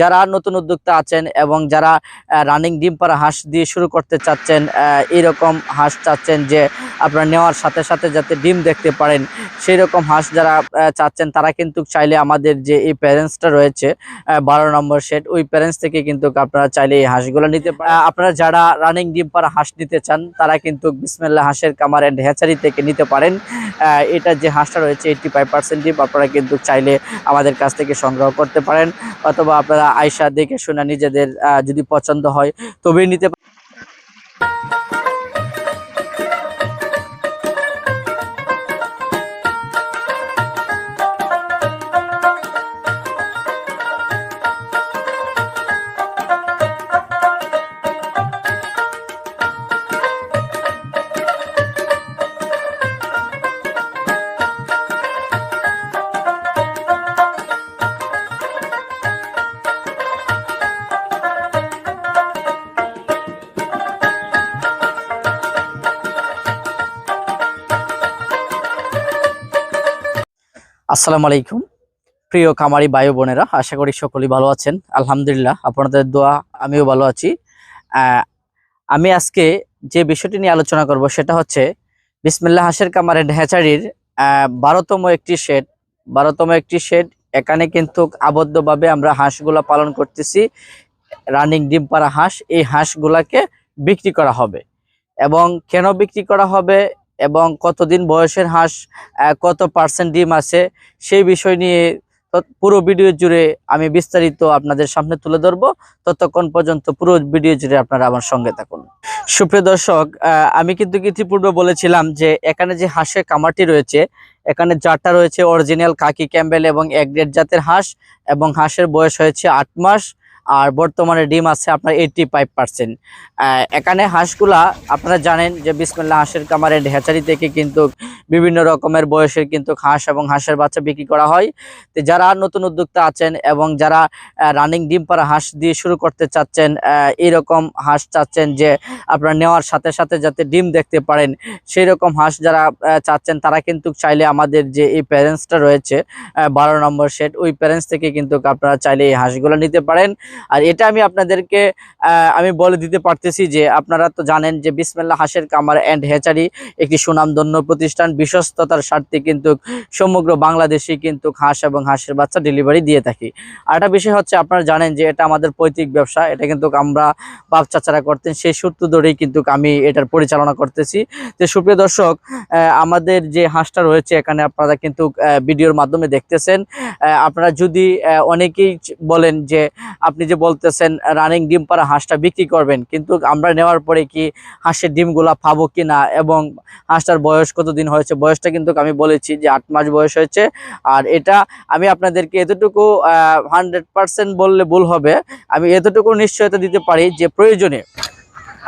যারা নতুন উদ্যোক্তা আছেন এবং যারা রানিং ডিম পাড়া হাঁস দিয়ে শুরু করতে চাচ্ছেন এরকম হাঁস চাচ্ছেন যে আপনারা নেওয়ার সাথে সাথে যাতে ডিম দেখতে পারেন সেই রকম হাঁস যারা চাচ্ছেন তারা কিন্তু চাইলে আমাদের যে এই প্যারেন্টসটা রয়েছে বারো নম্বর সেট ওই প্যারেন্টস থেকে কিন্তু আপনারা চাইলে এই হাঁসগুলো নিতে পারেন। আপনারা যারা রানিং ডিম পাড়া হাঁস নিতে চান, তারা কিন্তু বিসমেল্লা হাঁসের কামার অ্যান্ড হ্যাচারি থেকে নিতে পারেন। এটা যে হাঁসটা রয়েছে এইটটি ফাইভ পার্সেন্ট ডিম আপনারা কিন্তু চাইলে আমাদের কাছ থেকে সংগ্রহ করতে পারেন, অথবা আয়সা দেখে শোনা নিজেদের যদি পছন্দ হয় তবেই নিতে আসসালামু আলাইকুম। প্রিয় কামারি বায়ু বোনেরা, আশা করি সকলেই ভালো আছেন। আলহামদুলিল্লাহ, আপনাদের দোয়া আমিও ভালো আছি। আমি আজকে যে বিষয়টি নিয়ে আলোচনা করব সেটা হচ্ছে বিসমিল্লা হাঁসের কামারের হ্যাচারির বারোতম একটি শেড বারোতম একটি শেড এখানে কিন্তু আবদ্ধভাবে আমরা হাঁসগুলা পালন করতেছি। রানিং ডিম পাড়া হাঁস, এই হাঁসগুলাকে বিক্রি করা হবে। এবং কেন বিক্রি করা হবে? এবং কতদিন বয়সের হাঁস কত পার্সেন্ট ডিম আছে, সেই বিষয় নিয়ে পুরো ভিডিও জুড়ে আমি বিস্তারিত আপনাদের সামনে তুলে ধরবো। ততক্ষণ পর্যন্ত পুরো ভিডিও জুড়ে আপনারা আমার সঙ্গে থাকুন। সুপ্রিয় দর্শক আমি কিন্তু ইতিপূর্বে বলেছিলাম যে এখানে যে হাঁসের কামারটি রয়েছে, এখানে জাতটা রয়েছে অরিজিনাল কাকি ক্যাম্বেল এবং এক জাতের হাঁস এবং হাঁসের বয়স হয়েছে আট মাস। আর বর্তমানে ডিম আছে আপনার এইটটি ফাইভ পার্সেন্ট এখানে হাঁসগুলা আপনারা জানেন যে বিসমিল্লা হাঁসের কামারের হ্যাচারি থেকে কিন্তু বিভিন্ন রকমের বয়সের কিন্তু হাঁস এবং হাঁসের বাচ্চা বিক্রি করা হয়। তো যারা নতুন উদ্যোক্তা আছেন এবং যারা রানিং ডিম পাড়া হাঁস দিয়ে শুরু করতে চাচ্ছেন আহ, এইরকম হাঁস চাচ্ছেন যে আপনারা নেওয়ার সাথে সাথে যাতে ডিম দেখতে পারেন সেই রকম হাঁস যারা চাচ্ছেন তারা কিন্তু চাইলে আমাদের যে এই প্যারেন্টসটা রয়েছে বারো নম্বর সেট ওই প্যারেন্টস থেকে কিন্তু আপনারা চাইলে এই হাঁসগুলো নিতে পারেন। আর এটা আমি আপনাদেরকে আমি বলে দিতে পারতেছি যে আপনারা তো জানেন যে বিসমেল্লা হাঁসের কামার অ্যান্ড হ্যাচারি একটি সুনামধন্য প্রতিষ্ঠান, বিশ্বস্ততার স্বার্থে কিন্তু সমগ্র বাংলাদেশে কিন্তু হাঁস এবং হাঁসের বাচ্চা ডেলিভারি দিয়ে থাকি। আর একটা বিষয় হচ্ছে, আপনারা জানেন যে এটা আমাদের পৈতৃক ব্যবসা, এটা কিন্তু আমরা বাপ চাচারা করতেন, সেই সূত্র ধরেই কিন্তু আমি এটার পরিচালনা করতেছি। তো সুপ্রিয় দর্শক আমাদের যে হাঁসটা রয়েছে এখানে আপনারা কিন্তু ভিডিওর মাধ্যমে দেখতেছেন। আপনারা যদি অনেকেই বলেন যে আপনি যে বলতেছেন রানিং ডিম পাড়া হাঁসটা বিক্রি করবেন, কিন্তু আমরা নেওয়ার পরে কি হাঁসের ডিমগুলা পাবো কি না এবং হাঁসটার বয়স কতদিন হয়েছে, বয়সটা কিন্তু আমি বলেছি যে আট মাস বয়স হয়েছে। আর এটা আমি আপনাদেরকে এতটুকু হান্ড্রেড পার্সেন্ট বললে ভুল হবে। আমি এতটুকু নিশ্চয়তা দিতে পারি যে প্রয়োজনে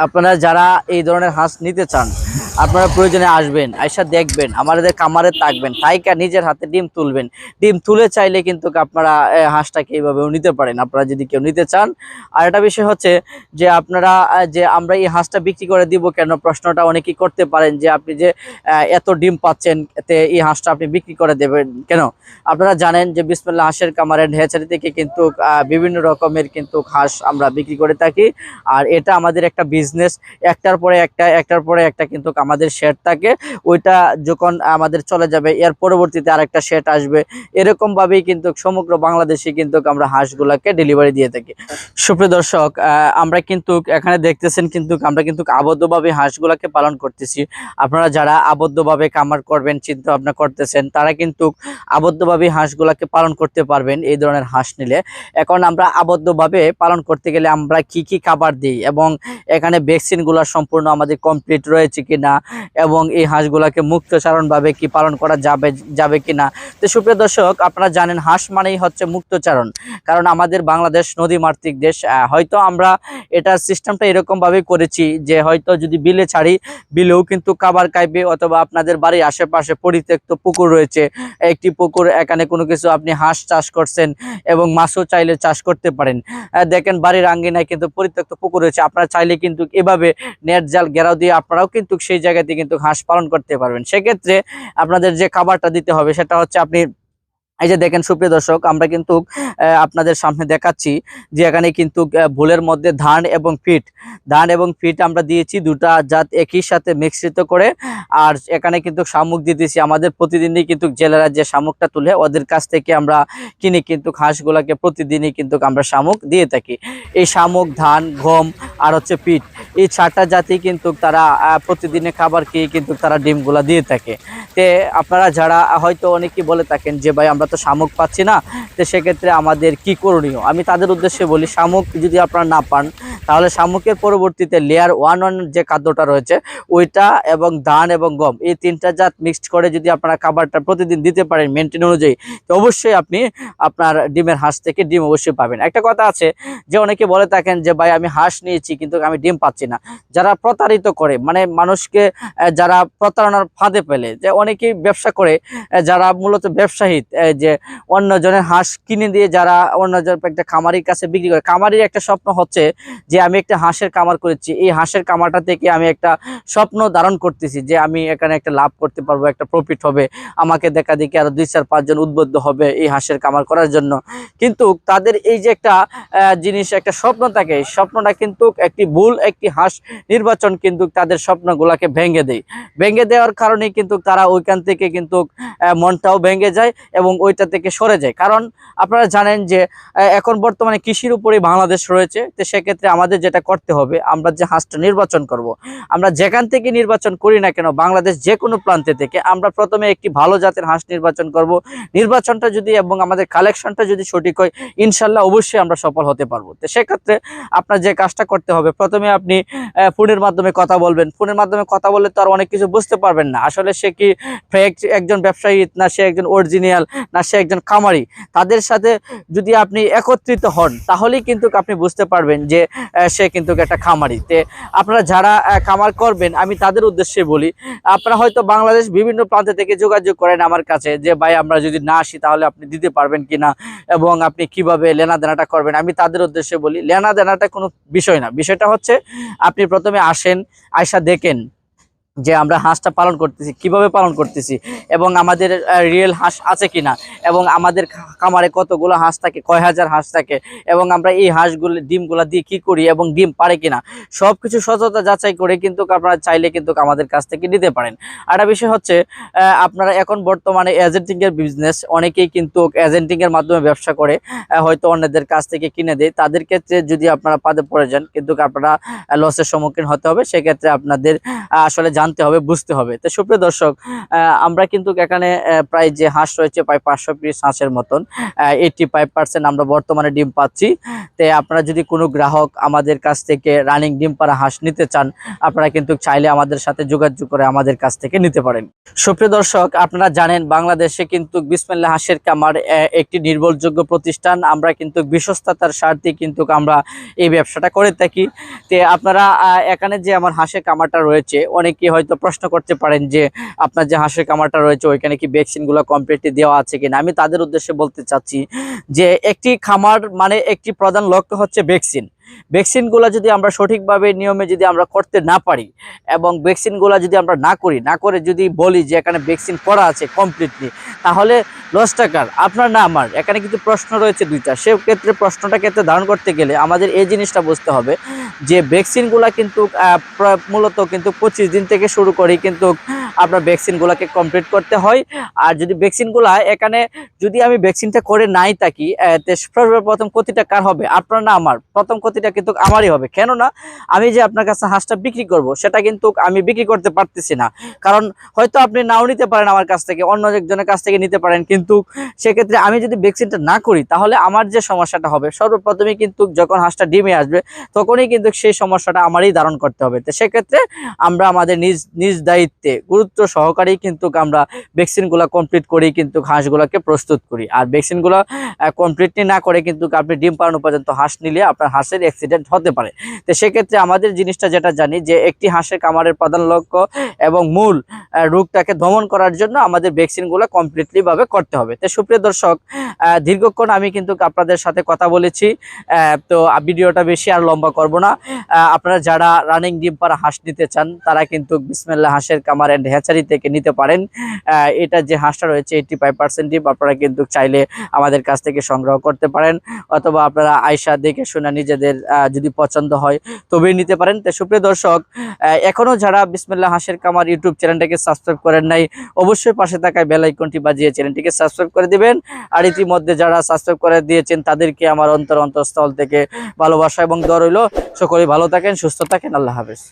আপনারা যারা এই ধরনের হাঁস নিতে চান আপনারা প্রয়োজনে আসবেন, আইসা দেখবেন, আমাদের কামারে থাকবেন তাইকা নিজের হাতে ডিম তুলবেন। ডিম তুলে চাইলে কিন্তু আপনারা হাঁসটাকে এইভাবেও নিতে পারেন। আপনারা যদি কেউ নিতে চান, আর একটা বিষয় হচ্ছে যে আপনারা যে আমরা এই হাঁসটা বিক্রি করে দিব কেন? প্রশ্নটা অনেকেই করতে পারেন যে আপনি যে এত ডিম পাচ্ছেন, এতে এই হাঁসটা আপনি বিক্রি করে দেবেন কেন? আপনারা জানেন যে বিসমিল্লা হাঁসের কামারের হ্যাচারি থেকে কিন্তু বিভিন্ন রকমের কিন্তু হাঁস আমরা বিক্রি করে থাকি। আর এটা আমাদের একটা বিজনেস একটার পরে একটা, একটার পরে একটা কিন্তু আমাদের শেড থাকে, ওইটা যখন আমাদের চলে যাবে, এর পরবর্তীতে আরেকটা শেড আসবে। এরকম ভাবেই কিন্তু সমগ্র বাংলাদেশে কিন্তু আমরা হাঁসগুলাকে ডেলিভারি দিয়ে থাকি। সুপ্রিয় দর্শক আমরা কিন্তু এখানে দেখতেছেন কিন্তু আমরা কিন্তু আবদ্ধভাবে হাঁসগুলাকে পালন করতেছি। আপনারা যারা আবদ্ধভাবে কামার করবেন চিন্তা ভাবনা করতেছেন, তারা কিন্তু আবদ্ধভাবে হাঁসগুলাকে পালন করতে পারবেন এই ধরনের হাঁস নিলে। এখন আমরা আবদ্ধভাবে পালন করতে গেলে আমরা কি কি খাবার দিই এবং এখানে ভ্যাকসিনগুলো সম্পূর্ণ আমাদের কমপ্লিট রয়েছে কিনা এবং এই হাঁসগুলাকে মুক্তচারণভাবে কি পালন করা যাবে যাবে কিনা। তো সুপ্রিয় দর্শক, আপনারা জানেন হাঁস মানেই হচ্ছে মুক্তচারণ। কারণ আমাদের বাংলাদেশ নদী মাতৃক দেশ হয়তো আমরা এটার সিস্টেমটা এরকম ভাবে করেছি যে হয়তো যদি বিলে ছাড়ি, বিলেও কিন্তু খাবার খাইবে অথবা আপনাদের বাড়ির আশেপাশে পরিত্যক্ত পুকুর রয়েছে, একটি পুকুর এখানে কোনো কিছু আপনি হাঁস চাষ করছেন এবং মাছও চাইলে চাষ করতে পারেন। দেখেন বাড়ির আঙ্গিনায় কিন্তু পরিত্যক্ত পুকুর রয়েছে, আপনারা চাইলে কিন্তু এভাবে নেট জাল ঘেরাও দিয়ে আপনারাও কিন্তু সেই জায়গাতে কিন্তু হাঁস পালন করতে পারবেন। সেক্ষেত্রে আপনাদের যে খাবারটা দিতে হবে সেটা হচ্ছে আপনি এই যে দেখেন সুপ্রিয় দর্শক, আমরা কিন্তু আপনাদের সামনে দেখাচ্ছি যে এখানে কিন্তু ভুলের মধ্যে ধান এবং ফিট। ধান এবং ফিট আমরা দিয়েছি, দুটা জাত একই সাথে মিশ্রিত করে। আর এখানে কিন্তু শামুক দিতেছি আমাদের প্রতিদিনই কিন্তু জেলেরা যে শামুকটা তুলে, ওদের কাছ থেকে আমরা কিনে কিন্তু হাঁসগুলাকে প্রতিদিনই কিন্তু আমরা শামুক দিয়ে থাকি। এই শামুক, ধান, গম আর হচ্ছে পিঠ এই চারটা জাতি কিন্তু তারা প্রতিদিনে খাবার খেয়ে কিন্তু তারা ডিমগুলা দিয়ে থাকে। তে আপনারা যারা, হয়তো অনেকেই বলে থাকেন যে, ভাই, আমরা তো শামুক পাচ্ছি না। তো সেক্ষেত্রে আমাদের কি করণীয়? আমি তাদের উদ্দেশ্যে বলি, শামুক যদি আপনারা না পান, তাহলে শামুকের পরবর্তীতে লেয়ার ওয়ান ওয়ান যে খাদ্যটা রয়েছে, ওইটা এবং ধান এবং গম, এই তিনটা জাত মিক্সড করে যদি আপনারা খাবারটা প্রতিদিন দিতে পারেন মেনটেন অনুযায়ী, তো অবশ্যই আপনি আপনার ডিমের হাঁস থেকে ডিম অবশ্যই পাবেন। একটা কথা আছে যে, অনেকে বলে থাকেন যে, ভাই, আমি হাঁস নিয়েছি, কিন্তু আমি ডিম পাচ্ছি না, যারা প্রতারিত করে মানে মানুষকে যারা প্রতারণার ফাঁদে পেলে যে অনেকেই ব্যবসা করে যারা মূলত ব্যবসায়ী যে অন্যজনের হাঁস কিনে দিয়ে যারা অন্যজন একটা খামারির কাছে বিক্রি করে, খামারির একটা স্বপ্ন হচ্ছে যে আমি একটা হাঁসের কামার করেছি, এই হাঁসের কামারটা থেকে আমি একটা স্বপ্ন ধারণ করতেছি যে আমি এখানে একটা লাভ করতে পারব, একটা প্রফিট হবে, আমাকে দেখা দেখি আরও দুই চার পাঁচজন উদ্বুদ্ধ হবে এই হাঁসের কামার করার জন্য। কিন্তু তাদের এই যে একটা জিনিস, একটা স্বপ্ন থাকে স্বপ্নটা কিন্তু একটি ভুল, একটি হাঁস নির্বাচন কিন্তু তাদের স্বপ্নগুলাকে ভেঙে দেয়। ভেঙে দেওয়ার কারণে কিন্তু তারা ওইখান থেকে কিন্তু মনটাও ভেঙে যায় এবং ওইটা থেকে সরে যায়। কারণ আপনারা জানেন যে এখন বর্তমানে কৃষির উপরেই বাংলাদেশ রয়েছে। তো সেক্ষেত্রে আমাদের যেটা করতে হবে, আমরা যে হাঁসটা নির্বাচন করব। আমরা যেখান থেকে নির্বাচন করি না কেন, বাংলাদেশ যে কোনো প্রান্তে থেকে আমরা প্রথমে একটি ভালো জাতের হাঁস নির্বাচন করব। নির্বাচনটা যদি এবং আমাদের কালেকশনটা যদি সঠিক হয়, ইনশাল্লাহ অবশ্যই আমরা সফল হতে পারব। তো সেক্ষেত্রে আপনার যে কাজটা করতে হবে, প্রথমে আপনি ফোনের মাধ্যমে কথা বলবেন। ফোনের মাধ্যমে কথা বললে তো আর অনেক কিছু বুঝতে পারবেন না। আসলে সে কি ফেক একজন ব্যবসায়ী না সে একজন অরিজিনাল না সে একজন খামারি? তাদের সাথে যদি আপনি একত্রিত হন, তাহলেই কিন্তু আপনি বুঝতে পারবেন যে সে কিন্তু একটা খামারি। তে আপনারা যারা খামার করবেন, আমি তাদের উদ্দেশ্যে বলি, আপনারা হয়তো বাংলাদেশ বিভিন্ন প্রান্ত থেকে যোগাযোগ করেন আমার কাছে যে, ভাই, আমরা যদি না আসি, তাহলে আপনি দিতে পারবেন কিনা? এবং আপনি কীভাবে লেনা দেনাটা করবেন? আমি তাদের উদ্দেশ্যে বলি লেনা দেনাটা কোনো বিষয় না। বিষয়টা হচ্ছে আপনি প্রথমে আসেন আয়সা দেখেন। যে আমরা হাঁসটা পালন করতেছি, কীভাবে পালন করতেছি এবং আমাদের রিয়েল হাঁস আছে কিনা এবং আমাদের খামারে কতগুলো হাঁস থাকে, কয় হাজার হাঁস থাকে এবং আমরা এই হাঁসগুলো, ডিমগুলো দিয়ে কি করি এবং ডিম পারে কিনা সব কিছু সততা যাচাই করে কিন্তু আপনারা চাইলে কিন্তু আমাদের কাছ থেকে নিতে পারেন। একটা বিষয় হচ্ছে আপনারা এখন বর্তমানে এজেন্টিং এর বিজনেস অনেকেই কিন্তু এজেন্টিং এর মাধ্যমে ব্যবসা করে হয়তো অন্যদের কাছ থেকে কিনে দেয়। তাদের ক্ষেত্রে যদি আপনারা পাদে পড়ে যান, কিন্তু আপনারা লসের সম্মুখীন হতে হবে। সেক্ষেত্রে আপনাদের আসলে জানতে হবে, বুঝতে হবে। তো সুপ্রিয় দর্শক আমরা কিন্তু এখানে প্রায় যে হাঁস রয়েছে, প্রায় পাঁচশো পিস হাঁসের মতন এইটটি ফাইভ আমরা বর্তমানে ডিম পাচ্ছি। তো আপনারা যদি কোনো গ্রাহক আমাদের কাছ থেকে রানিং ডিম পাড়া হাঁস নিতে চান, আপনারা কিন্তু চাইলে আমাদের সাথে যোগাযোগ করে আমাদের কাছ থেকে নিতে পারেন। সুপ্রিয় দর্শক, আপনারা জানেন, বাংলাদেশে কিন্তু বিসমিল্লা হাঁসের কামার একটি নির্ভরযোগ্য প্রতিষ্ঠান। আমরা কিন্তু বিশ্বস্ততার স্বার্থে কিন্তু আমরা এই ব্যবসাটা করে থাকি। তে আপনারা এখানে যে আমার হাঁসের কামারটা রয়েছে অনেকে হয়তো প্রশ্ন করতে পারেন যে আপনার যে হাঁসের কামারটা রয়েছে, ওইখানে কি ভ্যাকসিনগুলো কমপ্লিটলি দেওয়া আছে কিনা? আমি তাদের উদ্দেশ্যে বলতে চাচ্ছি যে একটি খামার মানে একটি প্রধান লক্ষ্য হচ্ছে ভ্যাকসিন। ভ্যাকসিনগুলো যদি আমরা সঠিকভাবে নিয়মে যদি আমরা করতে না পারি এবং ভ্যাকসিনগুলো যদি আমরা না করি, না করে যদি বলি যে এখানে ভ্যাকসিন করা আছে কমপ্লিটলি তাহলে লস টাকার আপনার না আমার। এখানে কিন্তু প্রশ্ন রয়েছে দুইটা। সে ক্ষেত্রে প্রশ্নটা ক্ষেত্রে ধারণ করতে গেলে আমাদের এই জিনিসটা বুঝতে হবে যে ভ্যাকসিনগুলা কিন্তু মূলত কিন্তু পঁচিশ দিন থেকে শুরু করি কিন্তু আপনার ভ্যাকসিনগুলোকে কমপ্লিট করতে হয়। আর যদি ভ্যাকসিনগুলা এখানে যদি আমি ভ্যাকসিনটা করে নাই থাকি সর্বপ্রথম ক্ষতিটা কার হবে? আপনার না আমার। প্রথম ক্ষতিটা কিন্তু আমারই হবে। কেননা আমি যে আপনার কাছে হাঁসটা বিক্রি করব, সেটা কিন্তু আমি বিক্রি করতে পারতেছি না। কারণ হয়তো আপনি নাও নিতে পারেন আমার কাছ থেকে, অন্য একজনের কাছ থেকে নিতে পারেন। কিন্তু সেক্ষেত্রে আমি যদি ভ্যাকসিনটা না করি, তাহলে আমার যে সমস্যাটা হবে সর্বপ্রথমে কিন্তু যখন হাঁসটা ডিমে আসবে, তখনই কিন্তু সেই সমস্যাটা আমারই ধারণ করতে হবে। তো সেক্ষেত্রে আমরা আমাদের নিজ নিজ দায়িত্বে, গুরুত্ব সহকারে কিন্তু আমরা ভ্যাকসিনগুলো কমপ্লিট করি কিন্তু হাঁসগুলোকে প্রস্তুত করি। আর ভ্যাকসিনগুলো কমপ্লিটলি না করে কিন্তু আপনি ডিম পাড়ানো পর্যন্ত হাঁস নিলে আপনার হাঁসের অ্যাক্সিডেন্ট হতে পারে। তো সেক্ষেত্রে আমাদের জিনিসটা যেটা জানি যে, একটি হাঁসের কামারের প্রধান লক্ষ্য এবং মূল রোগটাকে দমন করার জন্য আমাদের ভ্যাকসিনগুলো কমপ্লিটলিভাবে করতে হবে। তো সুপ্রিয় দর্শক দীর্ঘক্ষণ আমি কিন্তু আপনাদের সাথে কথা বলেছি তো ভিডিওটা বেশি আর লম্বা করব না। আপনারা যারা রানিং ডিম পাড়া হাঁস নিতে চান তারা কিন্তু বিসমেল্লা হাঁসের কামার অ্যান্ড হ্যাচারি থেকে নিতে পারেন। এটা যে হাঁসটা রয়েছে এইটটি ফাইভ পার্সেন্ট ডিম আপনারা কিন্তু চাইলে আমাদের কাছ থেকে সংগ্রহ করতে পারেন। অথবা আপনারা আয়সা দেখে শুনে নিজেদের যদি পছন্দ হয় তবেই নিতে পারেন। তো সুপ্রিয় দর্শক আহ, এখনও যারা বিসমিল্লা হাঁসের কামার ইউটিউব চ্যানেলটাকে সাবস্ক্রাইব করেন নাই অবশ্যই পাশে থাকায় বেল আইকনটি বাজিয়ে চ্যানেলটিকে সাবস্ক্রাইব করে দিবেন। আর ইতিমধ্যে যারা সাবস্ক্রাইব করে দিয়েছেন, তাদেরকে আমার অন্তর অন্তরস্থল থেকে ভালোবাসা এবং দর রইল। সকলেই ভালো থাকেন, সুস্থ থাকেন, আল্লাহ হাফেজ।